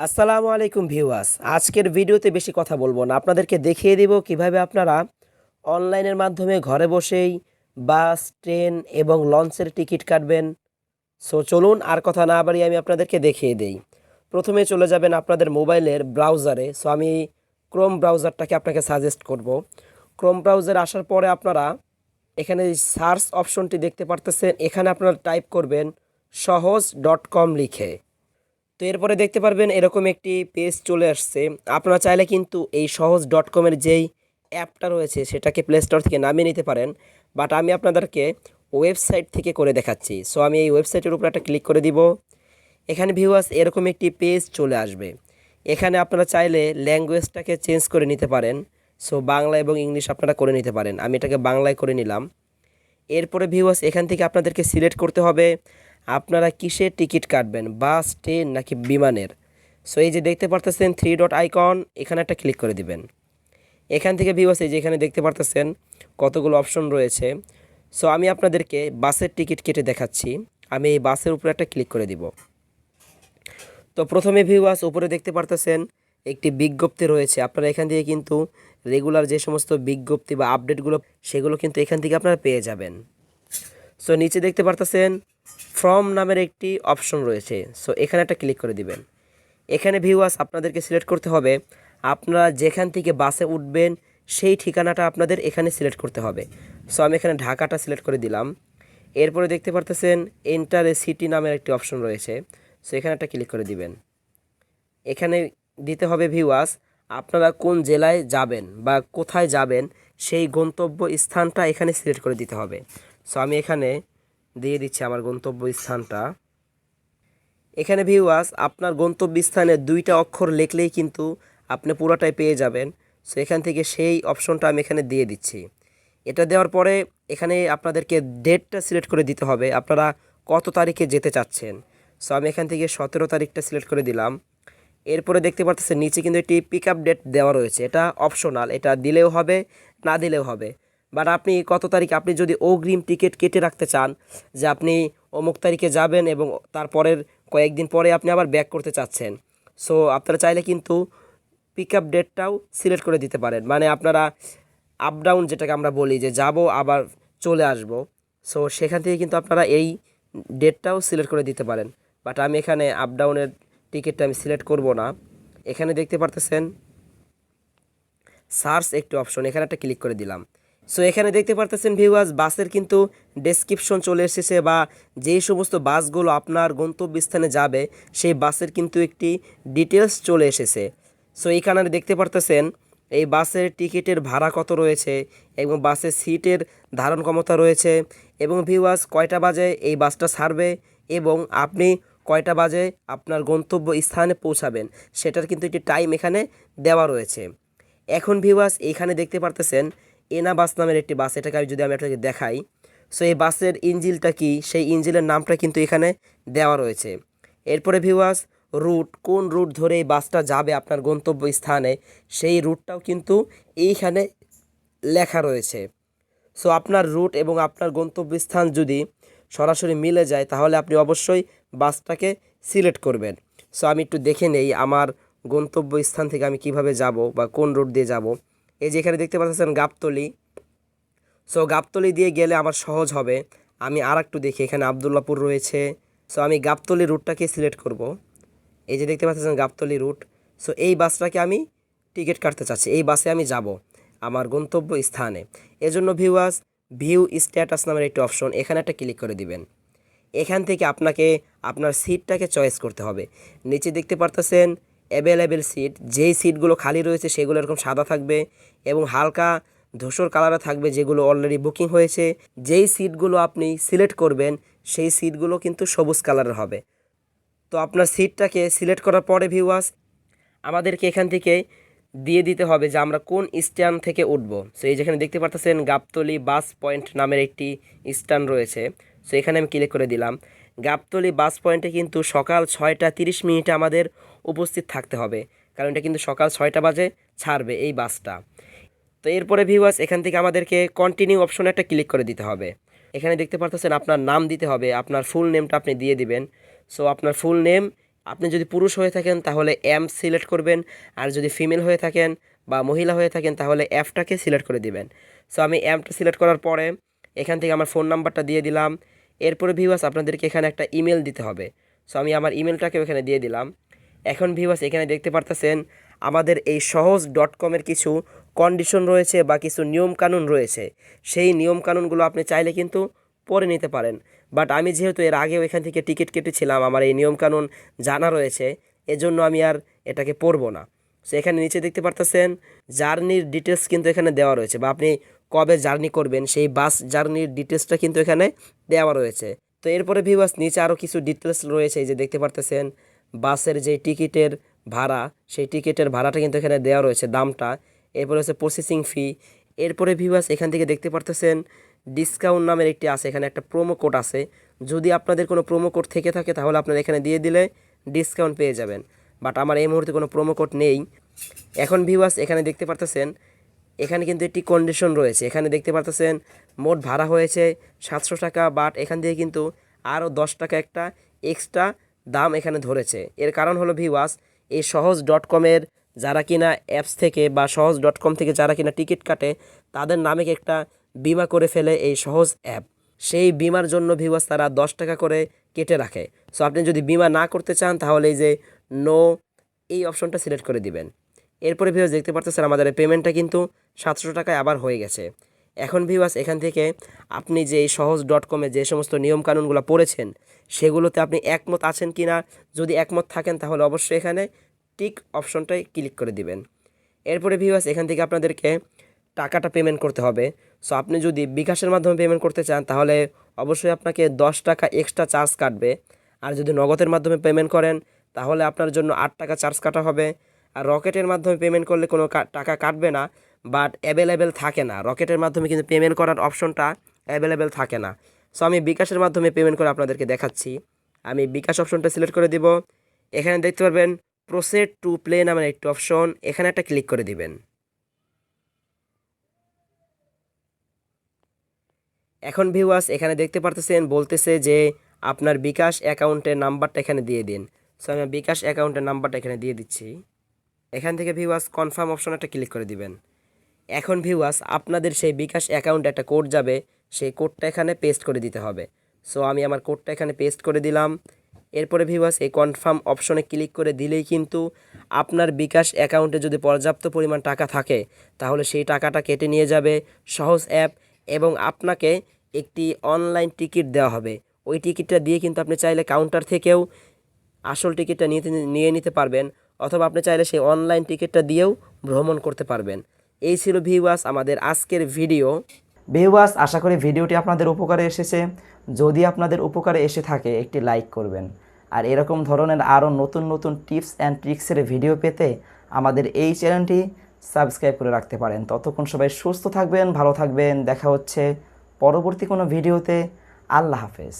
আসসালামু আলাইকুম ভিউয়ার্স। আজকের ভিডিওতে বেশি কথা বলব না। আপনাদেরকে দেখিয়ে দিব কীভাবে আপনারা অনলাইনের মাধ্যমে ঘরে বসেই বাস, ট্রেন এবং লঞ্চের টিকিট কাটবেন। সো চলুন, আর কথা না বাড়িয়ে আমি আপনাদেরকে দেখিয়ে দেই। প্রথমে চলে যাবেন আপনাদের মোবাইলের ব্রাউজারে। সো আমি ক্রোম ব্রাউজারটাকে আপনাকে সাজেস্ট করব। ক্রোম ব্রাউজার আসার পরে আপনারা এখানে সার্চ অপশনটি দেখতে পারতেছেন। এখানে আপনারা টাইপ করবেন সহজ ডট কম লিখে। তো এরপরে দেখতে পারবেন এরকম একটি পেজ চলে আসছে। আপনারা চাইলে কিন্তু এই সহজ ডট কমের যেই অ্যাপটা রয়েছে, সেটাকে প্লে স্টোর থেকে নামিয়ে নিতে পারেন। বাট আমি আপনাদেরকে ওয়েবসাইট থেকে করে দেখাচ্ছি। সো আমি এই ওয়েবসাইটের উপর একটা ক্লিক করে দিব। এখানে ভিউয়ার্স এরকম একটি পেজ চলে আসবে। এখানে আপনারা চাইলে ল্যাঙ্গুয়েজটাকে চেঞ্জ করে নিতে পারেন। সো বাংলা এবং ইংলিশ আপনারা করে নিতে পারেন। আমি এটাকে বাংলায় করে নিলাম। এরপরে ভিউয়ার্স এখান থেকে আপনাদেরকে সিলেক্ট করতে হবে। আপনারা কিসের টিকিট কাটবেন? বাস, ট্রেন নাকি বিমানের? সো এই যে দেখতে পারতেছেন থ্রি ডট আইকন এখানে একটা ক্লিক করে দিবেন। এখান থেকে ভিউয়ার্স এই যে এখানে দেখতে পারতেছেন কতগুলো অপশন রয়েছে। সো আমি আপনাদেরকে বাসের টিকিট কেটে দেখাচ্ছি। আমি এই বাসের উপরে একটা ক্লিক করে দিব। তো প্রথমে ভিউয়ার্স উপরে দেখতে পারতেছেন একটি বিজ্ঞপ্তি রয়েছে। আপনারা এখান থেকে কিন্তু রেগুলার যে সমস্ত বিজ্ঞপ্তি বা আপডেটগুলো সেগুলো কিন্তু এখান থেকে আপনারা পেয়ে যাবেন। সো নিচে দেখতে পারতেছেন ফ্রম নামের একটি অপশন রয়েছে। সো এখানে একটা ক্লিক করে দিবেন। এখানে ভিউয়ার্স আপনাদেরকে সিলেক্ট করতে হবে। আপনারা যেখান থেকে বাসে উঠবেন, সেই ঠিকানাটা আপনাদের এখানে সিলেক্ট করতে হবে। সো আমি এখানে ঢাকাটা সিলেক্ট করে দিলাম। এরপরে দেখতে পারতেছেন এন্টার এ সিটি নামের একটি অপশন রয়েছে। সো এখানে একটা ক্লিক করে দিবেন। এখানে দিতে হবে ভিউয়ার্স আপনারা কোন জেলায় যাবেন বা কোথায় যাবেন, সেই গন্তব্য স্থানটা এখানে সিলেক্ট করে দিতে হবে। সো আমি এখানে দিয়ে দিচ্ছি আমার গন্তব্য স্থানটা। এখানে ভিউয়ার্স আপনার গন্তব্য স্থানে দুইটা অক্ষর লিখলেই কিন্তু আপনি পুরোটাই পেয়ে যাবেন। সো এখান থেকে সেই অপশনটা আমি এখানে দিয়ে দিচ্ছি। এটা দেওয়ার পরে এখানে আপনাদেরকে ডেটটা সিলেক্ট করে দিতে হবে, আপনারা কত তারিখে যেতে চাচ্ছেন। সো আমি এখান থেকে সতেরো তারিখটা সিলেক্ট করে দিলাম। এরপরে দেখতে পাচ্ছেন নিচে কিন্তু একটি পিক আপ ডেট দেওয়া রয়েছে। এটা অপশনাল এটা দিলেও হবে, না দিলেও হবে। বাট আপনি কত তারিখ, আপনি যদি অগ্রিম টিকিট কেটে রাখতে চান, যে আপনি অমুক তারিখে যাবেন এবং তারপরের কয়েকদিন পরে আপনি আবার ব্যাক করতে চাচ্ছেন। সো আপনারা চাইলে কিন্তু পিক আপ ডেটটাও সিলেক্ট করে দিতে পারেন। মানে আপনারা আপ ডাউন যেটাকে আমরা বলি, যে যাব, আবার চলে আসব। সো সেখান থেকে কিন্তু আপনারা এই ডেটটাও সিলেক্ট করে দিতে পারেন। বাট আমি এখানে আপ ডাউনের টিকিটটা আমি সিলেক্ট করব না। এখানে দেখতে পারতেছেন সার্চ একটি অপশন এখানে একটা ক্লিক করে দিলাম। সো এখানে দেখতে পারতেছেন ভিউয়ার্স বাসের কিন্তু ডেসক্রিপশন চলে এসেছে বা যেই সমস্ত বাসগুলো আপনার গন্তব্যস্থানে যাবে, সেই বাসের কিন্তু একটি ডিটেলস চলে এসেছে। সো এইখানে দেখতে পারতেছেন এই বাসের টিকিটের ভাড়া কত রয়েছে এবং বাসের সিটের ধারণ ক্ষমতা রয়েছে এবং ভিউয়ার্স কয়টা বাজে এই বাসটা ছাড়বে এবং আপনি কয়টা বাজে আপনার গন্তব্য স্থানে পৌঁছাবেন, সেটার কিন্তু একটি টাইম এখানে দেওয়া রয়েছে। এখন ভিউয়ার্স এইখানে দেখতে পারতেছেন এনা বাস নামের একটি বাস, এটাকে আমি যদি আমি আপনাকে দেখাই সো এই বাসের ইঞ্জিলটা কি? সেই ইঞ্জিলের নামটা কিন্তু এখানে দেওয়া রয়েছে। এরপরে ভিউয়ার্স রুট কোন রুট ধরে এই বাসটা যাবে আপনার গন্তব্য স্থানে সেই রুটটাও কিন্তু এইখানে লেখা রয়েছে। সো আপনার রুট এবং আপনার গন্তব্যস্থান যদি সরাসরি মিলে যায়, তাহলে আপনি অবশ্যই বাসটাকে সিলেক্ট করবেন। সো আমি একটু দেখে নেই আমার গন্তব্য স্থান থেকে আমি কীভাবে যাব বা কোন রুট দিয়ে যাব। এই যে এখানে দেখতে পাচ্ছেন গাবতলি। সো গাবতলি দিয়ে গেলে আমার সহজ হবে। আমি আর একটু দেখি, এখানে আবদুল্লাপুর রয়েছে। সো আমি গাবতলি রুটটাকে সিলেক্ট করব। এই যে দেখতে পাচ্ছেন গাবতলি রুট। সো এই বাসটাকে আমি টিকিট কাটতে চাচ্ছি। এই বাসে আমি যাব আমার গন্তব্য স্থানে। এজন্য ভিউয়ার্স ভিউ স্ট্যাটাস নামের একটি অপশন এখানে একটা ক্লিক করে দিবেন। এখান থেকে আপনাকে, আপনার সিটটাকে চয়েস করতে হবে। নিচে দেখতে পারতেছেন অ্যাভেলেবেল সিট যেই সিটগুলো খালি রয়েছে সেগুলো এরকম সাদা থাকবে এবং হালকা ধূসর কালারে থাকবে যেগুলো অলরেডি বুকিং হয়েছে। যেই সিটগুলো আপনি সিলেক্ট করবেন, সেই সিটগুলো কিন্তু সবুজ কালারের হবে। তো আপনার সিটটাকে সিলেক্ট করার পরে ভিউয়ার্স আমাদেরকে এখান থেকে দিয়ে দিতে হবে যে আমরা কোন স্ট্যান্ড থেকে উঠবো। সো এই যেখানে দেখতে পারতেছেন গাবতলি বাস পয়েন্ট নামের একটি স্ট্যান্ড রয়েছে। সো এখানে আমি ক্লিক করে দিলাম। গাবতলি বাস পয়েন্টে কিন্তু সকাল ছয়টা তিরিশ মিনিটে আমাদের উপস্থিত থাকতে হবে। কারণ এটা কিন্তু সকাল ছয়টা বাজে, ছাড়বে এই বাসটা। তো এরপরে ভিউয়ার্স এখান থেকে আমাদেরকে কন্টিনিউ অপশনে একটা ক্লিক করে দিতে হবে। এখানে দেখতে পারতেছেন আপনার নাম দিতে হবে, আপনার ফুল নেমটা আপনি দিয়ে দিবেন। সো আপনার ফুল নেম আপনি যদি পুরুষ হয়ে থাকেন তাহলে এম সিলেক্ট করবেন, আর যদি ফিমেল হয়ে থাকেন বা মহিলা হয়ে থাকেন তাহলে অ্যাপটাকে সিলেক্ট করে দিবেন। সো আমি অ্যাপটা সিলেক্ট করার পরে এখান থেকে আমার ফোন নাম্বারটা দিয়ে দিলাম। এরপরে ভিউয়ার্স আপনাদেরকে এখানে একটা ইমেল দিতে হবে। সো আমি আমার ইমেলটাকে এখানে দিয়ে দিলাম। এখন ভিউয়ার্স এখানে দেখতে পারতেছেন, আমাদের এই সহজ ডট কমের কিছু কন্ডিশন রয়েছে বা কিছু নিয়মকানুন রয়েছে। সেই নিয়মকানুনগুলো আপনি চাইলে কিন্তু পরে নিতে পারেন। বাট আমি যেহেতু এর আগেও এখান থেকে টিকিট কেটেছিলাম, আমার এই নিয়মকানুন জানা রয়েছে, এজন্য আমি আর এটাকে পড়ব না। সো এখানে নিচে দেখতে পারতেছেন জার্নির ডিটেলস কিন্তু এখানে দেওয়া রয়েছে বা আপনি কবে জার্নি করবেন, সেই বাস জার্নির ডিটেলসটা কিন্তু এখানে দেওয়া রয়েছে। তো এরপরে ভিউয়ার্স নিচে আরও কিছু ডিটেলস রয়েছে যে দেখতে পারতেছেন, বাসের যে টিকিটের ভাড়া, সেই টিকিটের ভাড়াটা কিন্তু এখানে দেওয়া রয়েছে, দামটা। এরপরে হচ্ছে প্রসেসিং ফি এরপরে ভিউয়ার্স এখান থেকে দেখতে পারতেছেন ডিসকাউন্ট নামের একটি আছে, এখানে একটা প্রোমো কোড আছে। যদি আপনাদের কোনো প্রোমো কোড থেকে থাকে, তাহলে আপনারা এখানে দিয়ে দিলে ডিসকাউন্ট পেয়ে যাবেন। বাট আমার এই মুহূর্তে কোনো প্রোমো কোড নেই। এখন ভিউয়ার্স এখানে দেখতে পারতেছেন এখানে কিন্তু একটি কন্ডিশন রয়েছে। এখানে দেখতে পারতেছেন, মোট ভাড়া হয়েছে সাতশো টাকা বাট এখান থেকে কিন্তু আরও দশ টাকা একটা এক্সট্রা দাম এখানে ধরেছে। এর কারণ হলো ভিওয়াস এই সহজ ডট কমের যারা কিনা অ্যাপস থেকে বা সহজ ডট কম থেকে যারা কিনা টিকিট কাটে, তাদের নামে একটা বিমা করে ফেলে এই সহজ অ্যাপ সেই বিমার জন্য ভিওয়াস তারা দশ টাকা করে কেটে রাখে। সো আপনি যদি বিমা না করতে চান, তাহলে এই যে নো এই অপশনটা সিলেক্ট করে দিবেন। এরপরে ভিউয়ার্স দেখতে পারতেছেন, আমাদের পেমেন্টটা কিন্তু সাতশো টাকায় আবার হয়ে গেছে। এখন ভিউয়ার্স এখান থেকে আপনি যে সহজ ডট কমে যে সমস্ত নিয়মকানুনগুলো পড়েছেন, সেগুলোতে আপনি একমত আছেন কি না যদি একমত থাকেন তাহলে অবশ্যই এখানে টিক অপশনটাই ক্লিক করে দিবেন। এরপরে ভিউয়ার্স এখান থেকে আপনাদেরকে টাকাটা পেমেন্ট করতে হবে। সো আপনি যদি বিকাশের মাধ্যমে পেমেন্ট করতে চান, তাহলে অবশ্যই আপনাকে দশ টাকা এক্সট্রা চার্জ কাটবে। আর যদি নগদের মাধ্যমে পেমেন্ট করেন, তাহলে আপনার জন্য আট টাকা চার্জ কাটা হবে। আর রকেটের মাধ্যমে পেমেন্ট করলে কোনো টাকা কাটবে না। বাট অ্যাভেলেবেল থাকে না। রকেটের মাধ্যমে কিন্তু পেমেন্ট করার অপশনটা অ্যাভেলেবেল থাকে না। সো আমি বিকাশের মাধ্যমে পেমেন্ট করে আপনাদেরকে দেখাচ্ছি। আমি বিকাশ অপশনটা সিলেক্ট করে দিব। এখানে দেখতে পারবেন প্রোসেড টু প্লে নামের একটি অপশন এখানে একটা ক্লিক করে দিবেন। এখন ভিউয়ার্স এখানে দেখতে পারতেছেন, বলতেছে যে আপনার বিকাশ অ্যাকাউন্টের নাম্বারটা এখানে দিয়ে দিন। সো আমি বিকাশ অ্যাকাউন্টের নাম্বারটা এখানে দিয়ে দিচ্ছি। এখান থেকে ভিউয়ার্স কনফার্ম অপশন একটা ক্লিক করে দিবেন। এখন ভিউয়ার্স আপনাদের সেই বিকাশ অ্যাকাউন্টে একটা কোড যাবে, সেই কোডটা এখানে পেস্ট করে দিতে হবে। সো আমি আমার কোডটা এখানে পেস্ট করে দিলাম। এরপরে ভিউয়ার্স এই কনফার্ম অপশনে ক্লিক করে দিলেই কিন্তু আপনার বিকাশ অ্যাকাউন্টে যদি পর্যাপ্ত পরিমাণ টাকা থাকে, তাহলে সেই টাকাটা কেটে নিয়ে যাবে সহজ অ্যাপ এবং আপনাকে একটি অনলাইন টিকিট দেওয়া হবে। ওই টিকিটটা দিয়ে কিন্তু আপনি চাইলে কাউন্টার থেকেও আসল টিকিটটা নিতে, নিয়ে নিতে পারবেন, অথবা আপনি চাইলে সেই অনলাইন টিকিটটা দিয়েও ভ্রমণ করতে পারবেন। এই ছিল ভিউয়ার্স আমাদের আজকের ভিডিও। ভিউয়ার্স, আশা করি ভিডিওটি আপনাদের উপকারে এসেছে। যদি আপনাদের উপকারে এসে থাকে, একটি লাইক করবেন। আর এরকম ধরনের আরও নতুন নতুন টিপস অ্যান্ড ট্রিক্সের ভিডিও পেতে আমাদের এই চ্যানেলটি সাবস্ক্রাইব করে রাখতে পারেন। ততক্ষণ সবাই সুস্থ থাকবেন, ভালো থাকবেন। দেখা হচ্ছে পরবর্তী কোনো ভিডিওতে। আল্লাহ হাফেজ।